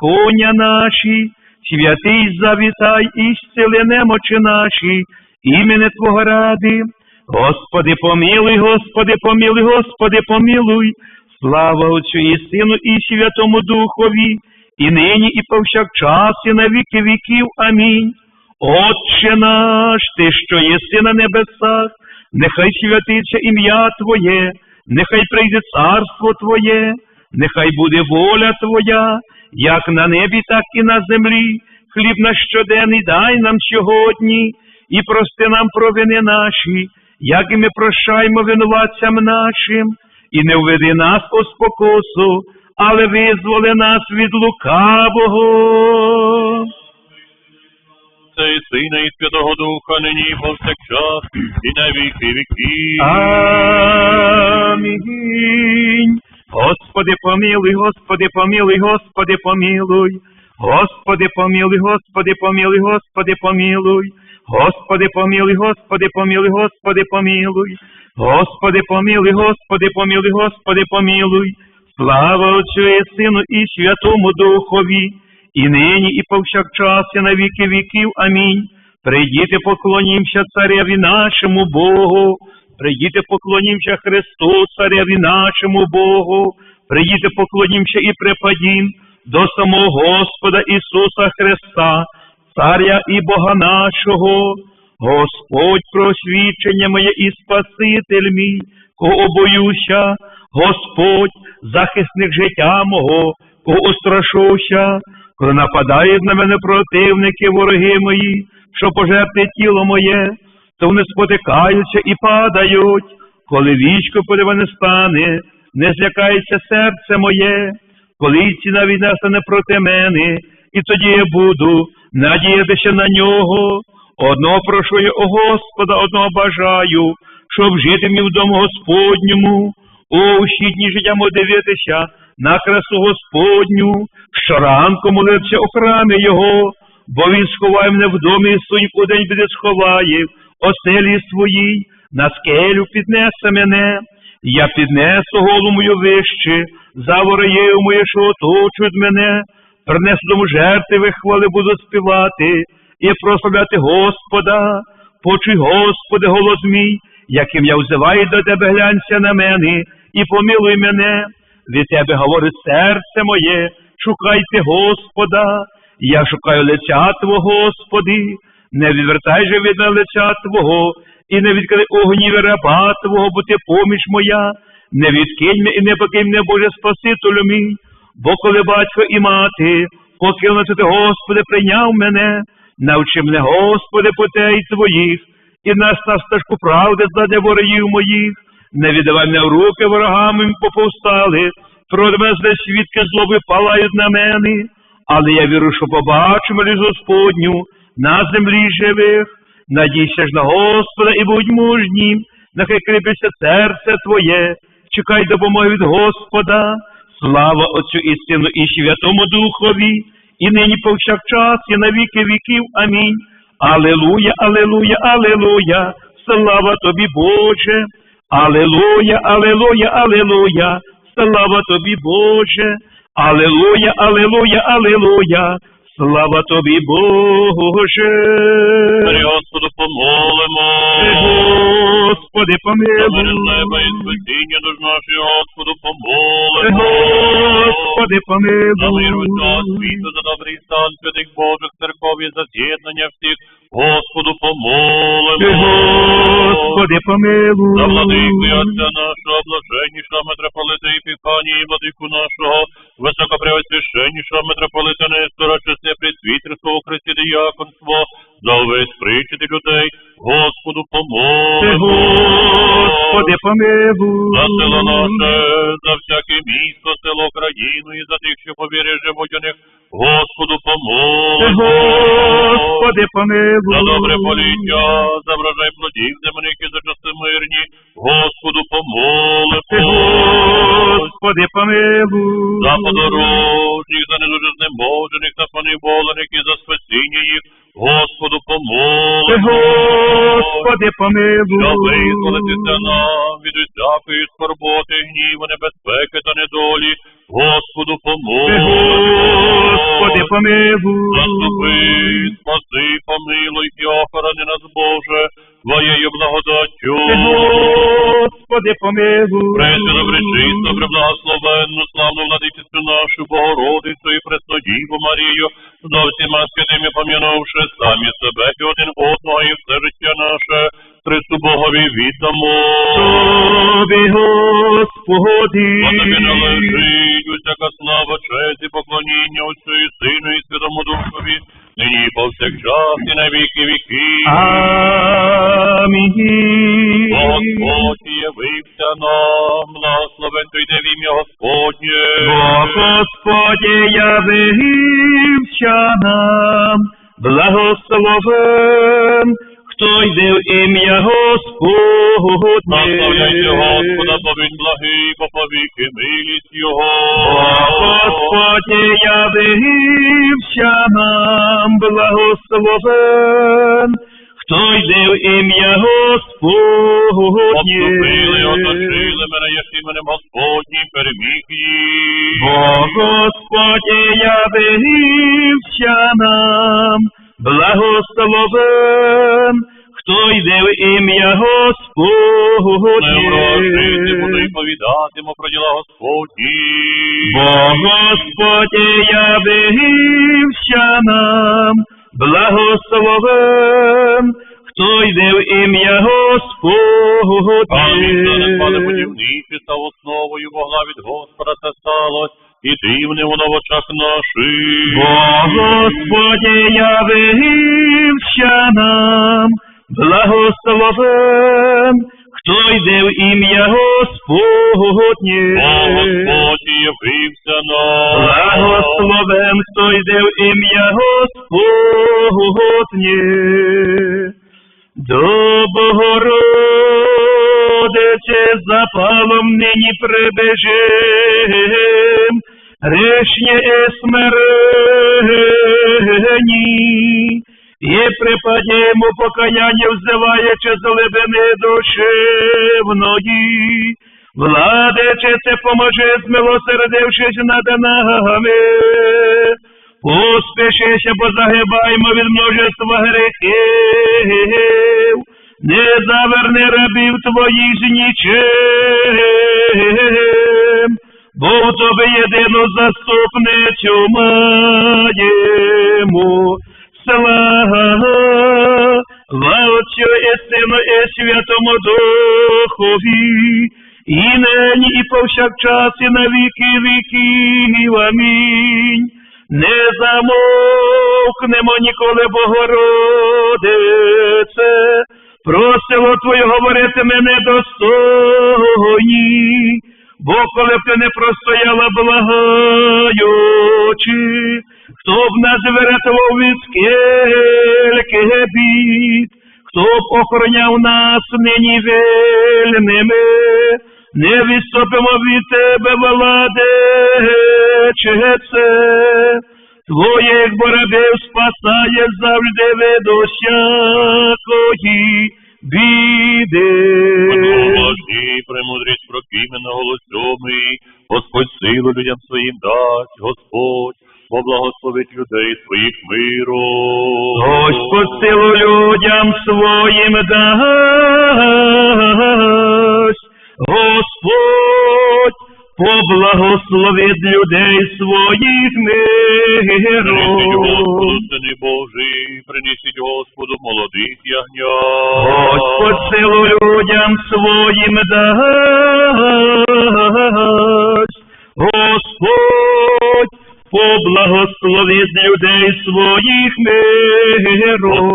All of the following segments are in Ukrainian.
беззаконня наші, святий завітай і зціли немочі наші, імени Твого ради. Господи, помилуй, Господи, помилуй, Господи, помилуй, слава Отцю і Сину, і Святому Духові, і нині, і повсякчас, і на віки віків. Амінь. Отче наш, Ти, що єси на небесах, нехай святиться ім'я Твоє, нехай прийде царство Твоє, нехай буде воля Твоя, як на небі, так і на землі. Хліб наш щоденний дай нам сьогодні, і прости нам провини наші, як і ми прощаємо винуватцям нашим, і не введи нас у спокусу, але визволи нас від лукавого. Отця і Сина, і Святого Духа, нині повсякчас, і на віки віків. Амінь. Господи, помилуй, Господи, помилуй, Господи, помилуй. Господи, помилуй, Господи, помилуй, Господи, помилуй. Господи, помилуй, Господи, помилуй, Господи, помилуй. Господи, помилуй, Господи, помилуй, Господи, помилуй. Слава Отцю і Сину і Святому Духові, і нині, і повсякчас, і на віки віків. Амінь. Прийдіте, поклонімся цареві нашому Богу. Прийдіте, поклонімся Христу, цареві нашому Богу. Прийдіте, поклонімся і припадім до самого Господа Ісуса Христа, Царя і Бога нашого. Господь просвідчення моє і Спаситель мій, кого боюся, Господь, захисник життя мого, кого устрашуся, коли нападають на мене противники, вороги мої, що пожерти тіло моє, то вони спотикаються і падають, коли вічко проти мене стане, не злякається серце моє, коли ціна війна стане проти мене, і тоді я буду надіятися на нього. Одного прошу я у Господа, одного бажаю, щоб жити мені в дому Господньому, у всі дні життя мого дивитися на красу Господню, щоранку молитися у храмі Його, бо Він сховає мене в домі своїм у день біди сховає, оселі своїй, на скелю піднесе мене, я піднесу голову мою вище, за вороєю моє, що оточують мене, принесу дому жертви хвали буду співати і прославляти Господа, почуй, Господи, голос мій, яким я взиваю до Тебе, глянься на мене і помилуй мене. Від Тебе говорить серце моє, шукайте Господа, я шукаю лиця Твого, Господи, не відвертай же від лиця Твого, і не відкрий огнів раба Твого, бо Ти поміч моя, не відкинь і не покинь мене, Боже Спасителю мій, бо коли батько і мати, покинути ти, Господи, прийняв мене, навчи мене, Господи, путей Твоїх, і нас на стежку правди здаде ворогів моїх, не віддавай мене в руки ворогам їм поповстали, проти мене свідки злоби палають на мене, але я вірю, що побачу милість Господню на землі живих, надійся ж на Господа і будь мужнім, нехай кріпиться серце Твоє, чекай допомоги від Господа, слава Отцю і Сину і Святому Духові, і нині повсякчас, і на віки віків. Амінь. Алелуя, алелуя, алелуя, слава тобі, Боже. Алелуя, алелуя, алелуя, слава тобі, Боже. Алелуя, алелуя, алелуя, слава тобі, Боже. При Господу помолимо. Господи, мир неба і спасіння душ нашої, Господу помолимо. Господи, помилуй. усього світу, за добрий стан святих Божих церков і за з'єднання всіх, Господу помолимо. Господи, помилуй. За владику і отця нашого, блаженнішого митрополита Епіфанії, і владику нашого, високопреосвященнішого митрополита Нестора, чесне присвітерство Христі діяконство, за увесь причити людей, Господу помолимо. Господи, помилуй. За село наше, за всяке місто, село, країну і за тих, що по вірі живуть у них, Господу помолимо. Господи, помилуй. За добре поліття, за врожай плодів земних і за часи мирні, Господу помолимо. Господи, помилуй. За подорожніх, за недуже знеможених, за поневолених і за спасіння їх, Господу помолимо. Господи, помилуй. Щоб визволитися нам від усякої скорботи, гніву, небезпеки та недолі, Господу помолимо. помилуй. Заступи, спаси, помилуй і охорони нас, Боже, Твоєю благодаттю. Господи, помилуй. Пресвяту, добречисту, преблагословенну, славну владичицю нашу, Богородицю і Преснодіву Марію, за всіма святими пом'янувши самі себе і один одного, і все життя наше, Христу Богові віддамо. Тобі, Господи. Тобі належить усяка слава, честь і поклоніння Отцю і Сину і Святому Духові, нині повсякчас і на віки віків. Амінь. Господь явився нам, благословен той йде в ім'я Господнє. Бо явився нам, благословен, йде в ім'я Господнє. Наславляйте Господа, бо він благий, бо повіки милість Його. Бо Господи явився нам, благословен, хто йде в ім'я Господнє. Обступили, оточили мене, як іменем Господнім переміг їх. Бо Господь явився нам, благословен, хто йде в ім'я Не буду Господнє. й повідатиму про діла Господні. Бо Господь явився нам, благословен, хто йде в ім'я Амінь, і припадімо покаяння, взиваючи з глибини душевної. Владичице, поможи, змилосердившись над нами. Успішися, бо загибаємо від множества грехів. Не заверни рабів твоїх з нічим, бо в тобі єдину заступницю маємо. Слава Отцю і Сину і Святому Духові, і нині, і повсякчас, і на віки віків. Амінь. Не замовкнемо ніколи, Богородице, просило Твоє говорити ми недостойні, відступимо від тебе, владичице, твоїх боротьбів спасає завжди від усякої біди. Благі, премудрість прокимена голосьомий, Господь силу людям своїм дасть, Господь, поблагословить людей своїх миром. Господь силу людям своїм дасть, Господь поблагословить людей своїх миром. Сини Божий, принесіть Господу молодих ягнят. Господь силу людям своїм дасть, Господь поблагословить людей своїх миром.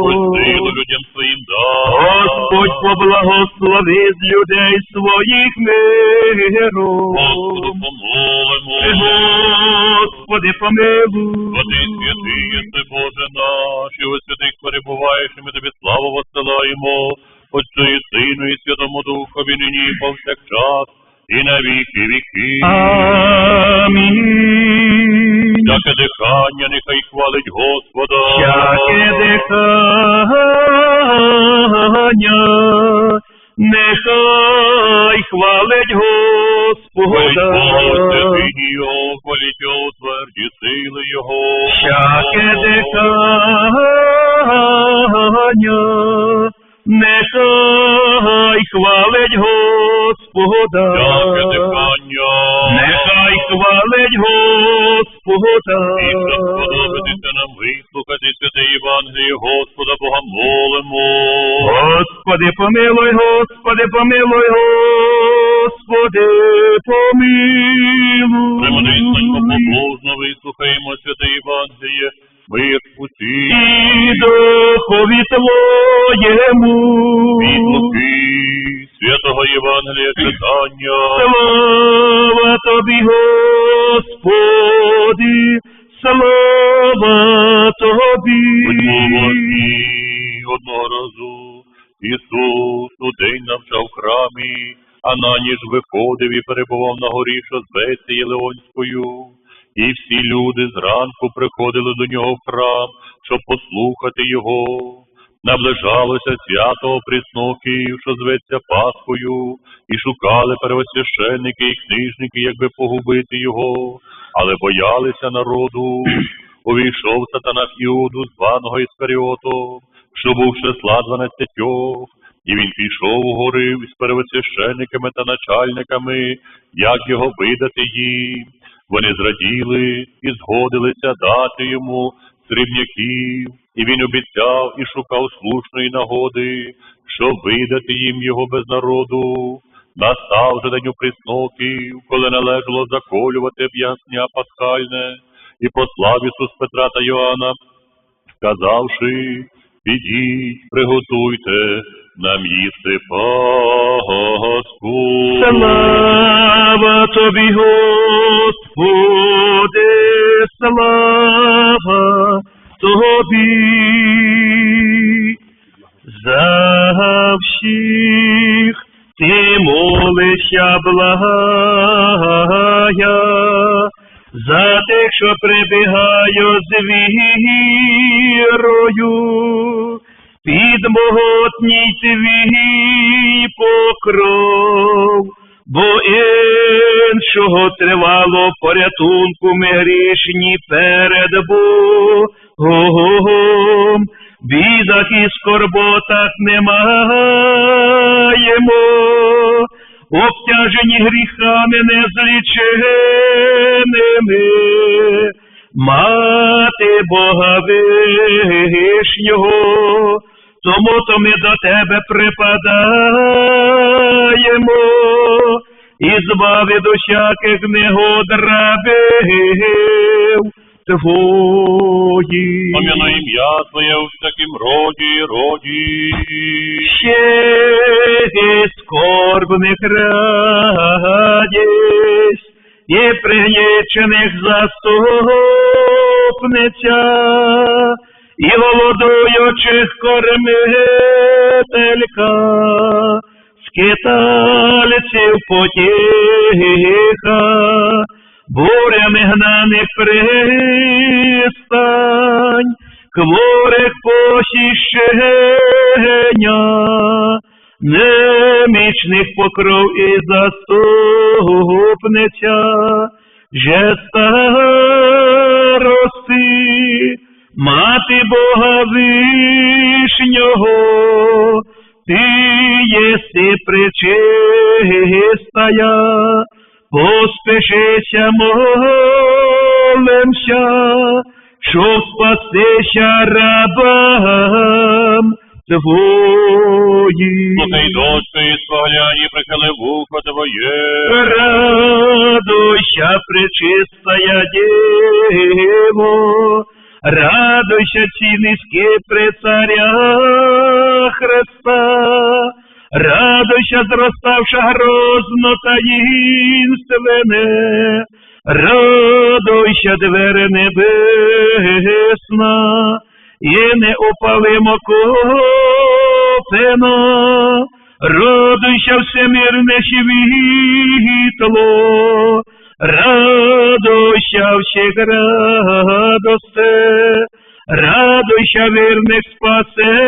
Господь поблагословить людей своїх миром. Господу помолимо. Господи, помилуй. Бо ти святий єси, Боже наш, і у святих перебуваєш, і ми тобі славу воссилаємо. Отцю і Сину, і Святому Духові, нині повсякчас, і на віки віки. Всяке дихання нехай хвалить Господа. Всяке дихання, нехай хвалить Хвалить Господа. святині Його, хваліть Його тверді сили. Його. всяке дихання, нехай хвалить Господа. Господа. І сподобатися нам вислухати святе Євангеліє Господа Бога молимо. Господи, помилуй, Господи, помилуй, Господи, помилуй. побожно вислухаємо святе Євангеліє, мир усі. І духові Твоєму. Від Луки, святого Євангелія читання. Слава Тобі, Господи, слава Тобі. Будьмо уважні одного разу. Ісус у день навчав в храмі, а на ніж виходив і перебував на горі, що зветься Єлеонською. І всі люди зранку приходили до нього в храм, щоб послухати його. Наближалося свято Пресноків, що зветься Пасхою, і шукали первосвященники і книжники, якби погубити його, але боялися народу. Увійшов сатана в Іуду, званого Іскаріотом, що був числа дванадцятьох, і він пішов у гори з первосвященниками та начальниками, як його видати їм. Вони зраділи і згодилися дати йому срібняків, і він обіцяв і шукав слушної нагоди, щоб видати їм його без народу. Настав же день у присноків, коли належало заколювати об'яснення пасхальне, і послав Ісус Петра та Йоанна, сказавши, підіть, приготуйте нам їсти Пасху. Слава тобі, Господи, слава тобі. За всіх ти молишся благая, за тих, що прибігаю з вірою, під могутній твій покров, бо іншого тривало порятунку ми грішні перед Богом. Бідах і скорботах не маємо, обтяжені гріхами незліченими, мати Бога вишнього, тому то ми до тебе припадаємо, і збави до всяких негод рабів твоїх. Ім'я Твоє у всяким роді, роді. ще і скорбних радість, і пригнічених заступниця, і голодуючих кормителька, скитальців потіха, бурями гнаних пристань, хворих посіщення, немічних покров і заступниця, же старости, мати Бога вишнього, ти єси пречистая, поспешися, молимся, щоб спастися рабам твоїм. Слухай, дочка, і спогляні, прихили вухо Твоє. Радуйся, пречистая Дево, радуйся, ці низькі при царя Христа, радуйся, зроставша грозно таїнственне, радуйся, двери небесна, і не опалимо копина, радуйся, всемирне світло, радуйся всіх радосте, радуйся вірних спасення,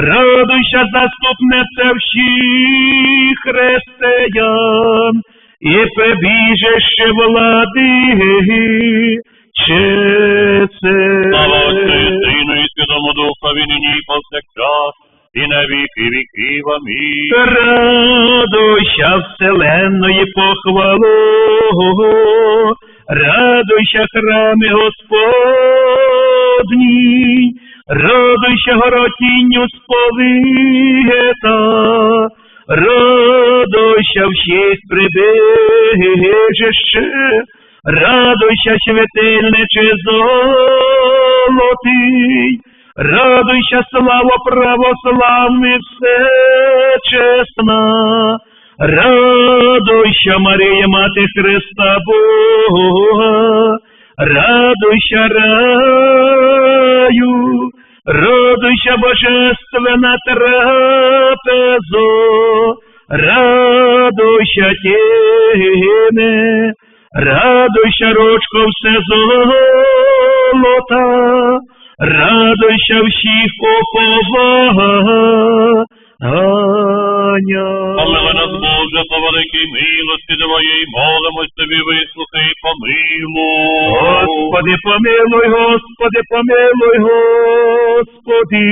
радуйся заступниця всіх християн, і прибіжище влади це Слава Отцю і Сину і Святому Духові, нині і повсякчас, і на віки віків. Амінь. Радуйся вселенної похвалу, радуйся храми Господні, радуйся горотінню сповита, радуйся всіх прибіжище, радуйся святильниче золотий, Радуйся, слава православний все чесна, радуйся, Марія, Мати Христа Бога, радуйся, раю, радуйся, Божественна трапезо, радуйся, тіне, радуйся, ручко все золота, радуйся всіх оповання. Помили нас, Боже, по великій милості Твоїй, молимось Тобі, вислухай, і помилуй. Господи, помилуй, Господи, помилуй, Господи,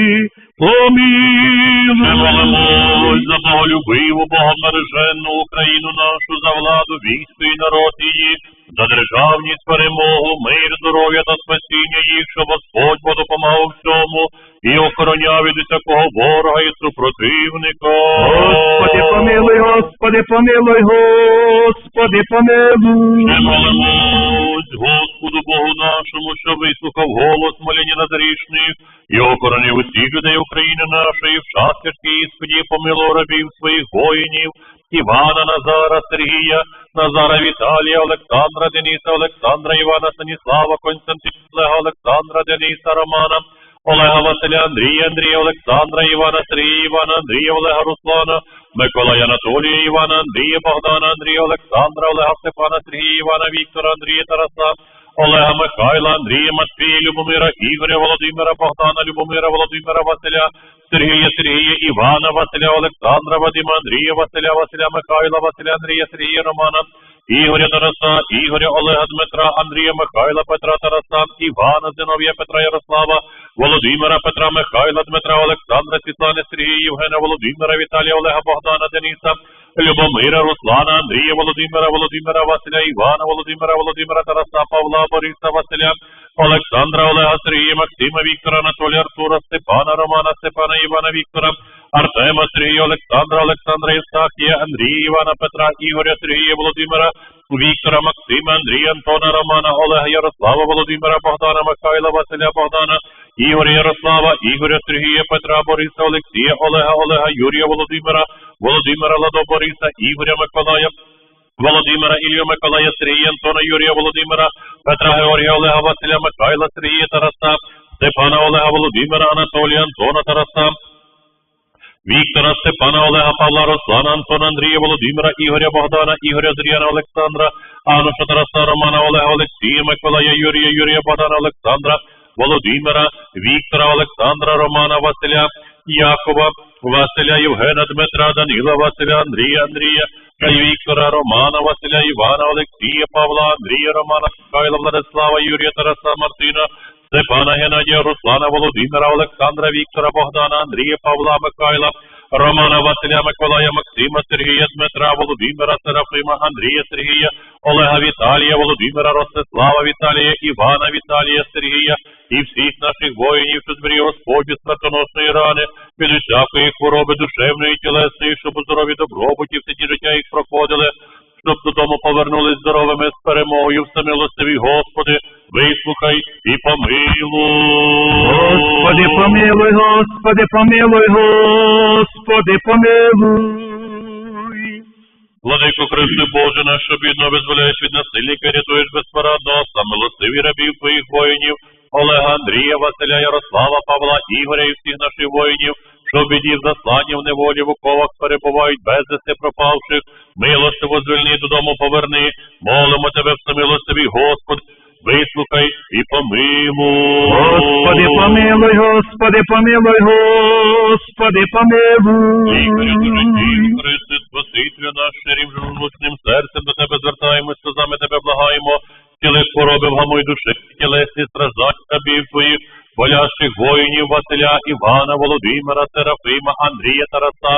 Ми помилуй. молимось за боголюбиву, богомереженну Україну нашу, за владу, військо і народ її, за державність, перемогу, мир, здоров'я та спасіння їх, щоб Господь допомагав всьому і охороняв від усякого ворога і супротивника. Господи, помилуй, Господи, помилуй, Господи, помилуй. Ми молимось Господу Богу нашому, що вислухав голос моління назрішних і охоронив усіх людей України нашої в час іспиті помилував рабів своїх воїнів, Івана, Назара, Сергія, Назара Віталія, Олександра, Дениса, Олександра, Івана, Станіслава, Константина, Олега, Олександра, Дениса, Романа, Олега Василя, Андрія, Андрія, Олександра, Івана, Сергія, Івана, Андрія, Олега Руслана, Миколая Анатолія, Івана, Андрія, Богдана, Андрія, Олександра, Олега Степана, Сергія, Івана, Віктора, Андрія, Тараса, Олега Михайла, Андрія, Матвія, Любомира, Ігоря, Володимира, Богдана, Любомира, Володимира, Василя, Сергія, Сергія, Івана, Василя, Олександра, Вадима, Андрія, Василя, Василя, Михайла, Василя, Андрія, Сергія, Романа, Ігоря Тараса, Ігоря Олега Дмитра, Андрія Михайла, Петра Тараса, Івана, Зинов'я, Петра Ярослава, Володимира, Петра Михайла, Дмитра, Олександра, Світлани, Сергія, Євгена, Володимира, Віталія, Олега, Богдана, Дениса, Любомира, Руслана, Андрія, Володимира, Володимира, Василя, Івана, Володимира, Володимира, Тараса, Павла, Бориса, Василя, Олександра, Олега, Сергія, Максима, Віктора, Анатолія, Артура, Степана, Романа, Степана, Івана, Віктора, Артема, Сергія, Олександра, Олександра, Євстахія, Андрія, Івана, Петра, Ігоря, Сергія, Володимира, Віктора, Максима, Андрія, Антона, Романа, Олега, Ярослава, Володимира, Богдана, Михайла, Василя, Богдана, Ігоря Ярослава, Ігоря, Сергія, Петра, Бориса, Олексія, Олега, Олега, Юрія, Володимира, Володимира, Ладо, Бориса, Ігоря, Миколая, Володимира, Ілля, Миколая, Сергія, Антона, Юрія, Володимира, Петра, Георгія, Олега, Василя, Михайла, Сергія, Тараса, Степана, Олега, Володимира, Анатолія, Антона, Тараса, Віктора, Степана, Олега, Павла, Руслана, Антона, Андрія, Володимира, Ігоря, Богдана, Ігоря, Зріяна, Олександра, Ануша, Тараса, Романа, Олега, Олексія, Миколая, Юрія, Юрія, Богдана, Олександра, Володимира, Віктора, Олександра, Романа, Василя, Якова, Василя, Євгена, Дмитра, Данила, Василя, Андрія, Андрія, Віктора, Романа, Василя, Івана, Олексія, Павла, Андрія, Романа, Михайла, Владислава, Юрія, Тараса, Мартина, Степана, Геннадія, Руслана, Володимира, Олександра, Віктора, Богдана, Андрія, Павла, Михайла, Романа, Василя, Миколая, Максима, Сергія, Дмитра, Володимира, Серафима, Андрія, Сергія, Олега, Віталія, Володимира, Ростислава, Віталія, Івана, Віталія, Сергія і всіх наших воїнів, що зберіг Господь від смертоносної рани, від усякої хвороби душевної тілесної, щоб у здорові добробуті все ті життя їх проходили, щоб додому повернулись здоровими з перемогою, всемилостиві Господи, вислухай і помилуй. Господи, помилуй, Господи, помилуй, Господи, помилуй. Владико Христи Боже наш, бідно визволяєш від насильника, рятуєш безпорадно, сам милостиві рабів твоїх воїнів, Олега, Андрія, Василя, Ярослава, Павла, Ігоря і всіх наших воїнів, що в біді в неволі в оковах перебувають безвісти пропавших, милостиво звільни додому поверни, молимо тебе, всемилостиві, Господи, вислухай і помилуй. Господи, помилуй, Господи, помилуй, Господи, помилуй. Христи, Спасителю наш, ширим журнучним серцем до тебе звертаємось, сльозами тебе благаємо. тіли хвороби вгамуй душі, тілесні страждань рабів твоїх, болящих воїнів Василя, Івана, Володимира, Серафима, Андрія, Тараса,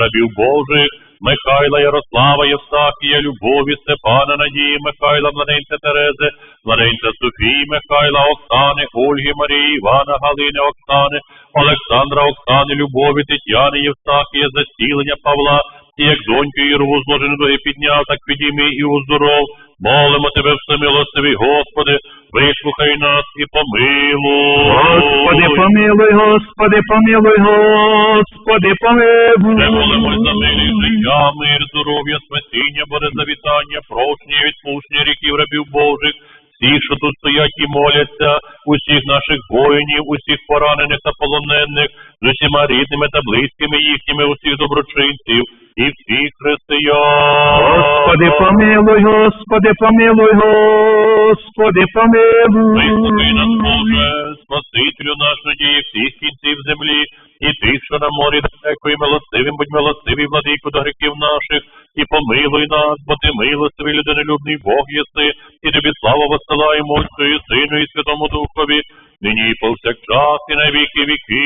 рабів Божих, Михайла, Ярослава, Євстахія, Любові, Степана, Надії, Михайла, Младенця Терези, Младенця Софії, Михайла, Оксани, Ольги, Марії, Івана, Галини, Оксани, Олександра, Оксани, Любові, Тетяни, Євстахія, Застілення Павла, і як доньку Ірву зложену ноги підняв, так підійми і уздоров. Молимо тебе, всемилостивий Господи, вислухай нас і помилуй. Господи, помилуй, Господи, помилуй, Господи, помилуй, не молимось за милі життя, мир, здоров'я, спасіння, Боже завітання, прощення, відпущення ріків рабів Божих, всіх, що тут стоять і моляться, усіх наших воїнів, усіх поранених та полонених, з усіма рідними та близькими їхніми, усіх доброчинців і всіх християн. Господи, помилуй, Господи, помилуй, Господи, помилуй. Вислухай нас. Боже, Спасителю наш надії всіх кінців землі, і тих, що на морі далеко, і милостивим, будь милостивий, владику до гріхів наших, і помилуй нас, бо ти милостивий, людинолюбний Бог єси, і тобі славу восилаємо Отцю і Сину, і Святому Духові, нині і повсякчас, і на віки віки.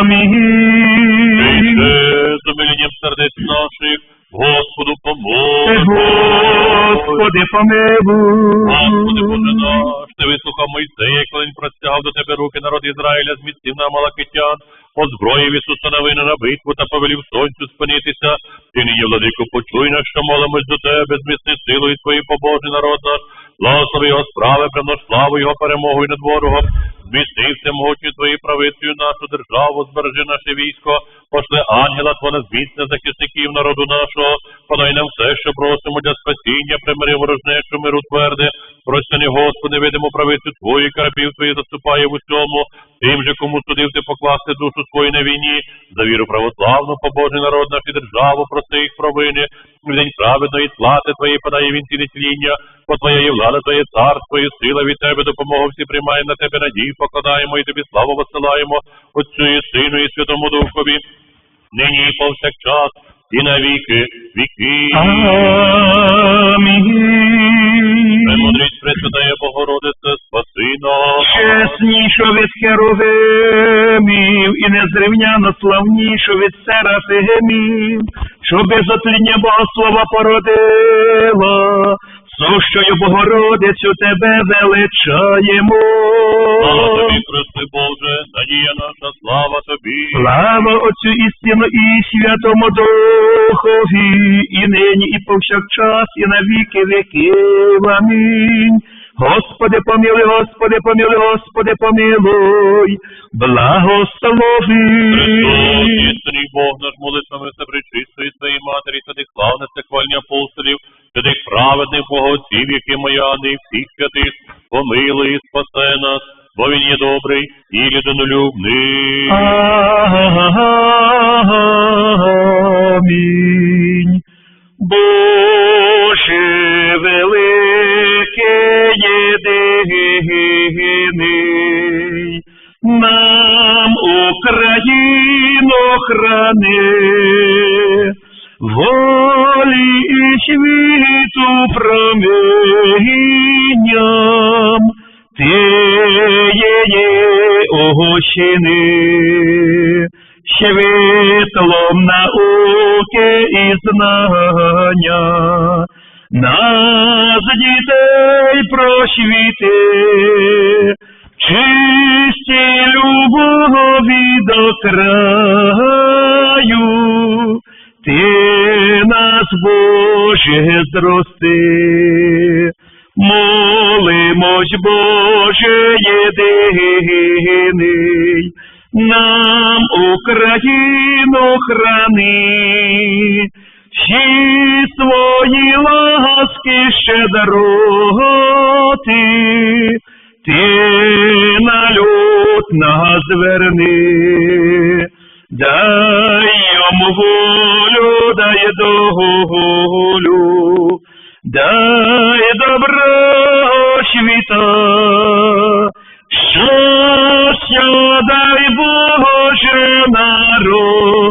Амінь. Прийде з умиленням сердець наших, Господу помолимо. Господи, помилуй. Господи Боже наш, ти вислухав Мойсея, коли він простягав до тебе руки народ Ізраїля, змістив на Малакитян, озброїв Ісуса новини на битву та повелів сонцю спинитися. Ти нині, владико, почуй нас, що молимось до тебе, зміцни силою твої побожні народ наш, благослови його справи, примнож славу його перемогою над ворогом. Зміцни всемогутню твої правицею нашу державу, збережи наше військо, пошли ангела твого зміцне захисників народу нашого, подай нам все, що просимо для спасіння, примири ворожнечу, миру тверде, простяни, Господи, видимо правицю Твою, і карабів Твої заступає в усьому, тим же, кому судив ти покласти душу свою на війні, за віру православну, побожний народ наш і державу, прости їх провини, в день праведної плати Твої подає він ці тління, бо Твоя є влада, Твоє царство і сила від Тебе допомогу всі приймаємо на Тебе надію, покладаємо і Тобі славу посилаємо, Отцю і Сину і Святому Духові, нині і повсякчас, і на віки віки. Амінь. Премудрість Пресвятая Богородице, спаси нас. Чеснішу від херовимів і незрівняно славнішу від серафимів, що безотління Богослова породила, сущою Богородицю тебе величаємо. Слава тобі, Христи Боже, надія наша, слава тобі. Слава Отцю і Сину і Святому Духові, і нині, і повсякчас, і на віки віків. Амінь. Господи, помилуй, Господи, помилуй, Господи, помилуй, благослови. Христос, істинний Бог наш молитвами все причистої своєї матері, святих славних хвальні апостолів, святих праведних богоців, які мояни, всіх святих, помилуй і спасе нас, бо він є добрий і людинолюбний. Амінь. Боже великий єдиний, нам Україну храни, волі світу промінням, ти її огощини. Світлом науки і знання, нас дітей просвіти, чисті любові до краю, ти нас, Боже, зрости. Молимось, Боже єдиний, нам Україну храни, всі свої ласки щедроти, ти на люд нас верни, Дай йому волю, дай долю, дай добро світа, щастя дай Боже народу,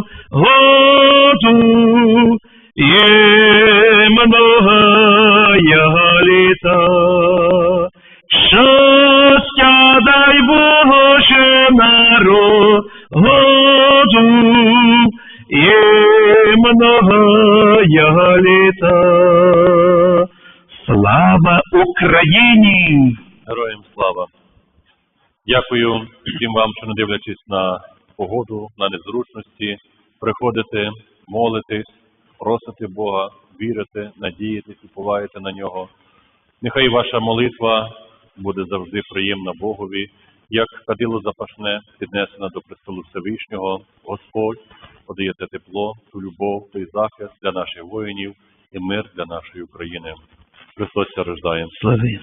є много літа. Щастя дай Боже народу, и многое літа. Слава Україні! Героям слава! Дякую всім вам, що не дивлячись на погоду, на незручності, приходите, молитесь, просити Бога, вірите, надієтесь, уповаєте на нього. Нехай ваша молитва буде завжди приємна Богові як кадило запашне, піднесена до престолу Всевишнього. Господь подає те тепло, ту любов, той захист для наших воїнів і мир для нашої України. Христос рождає. Слави!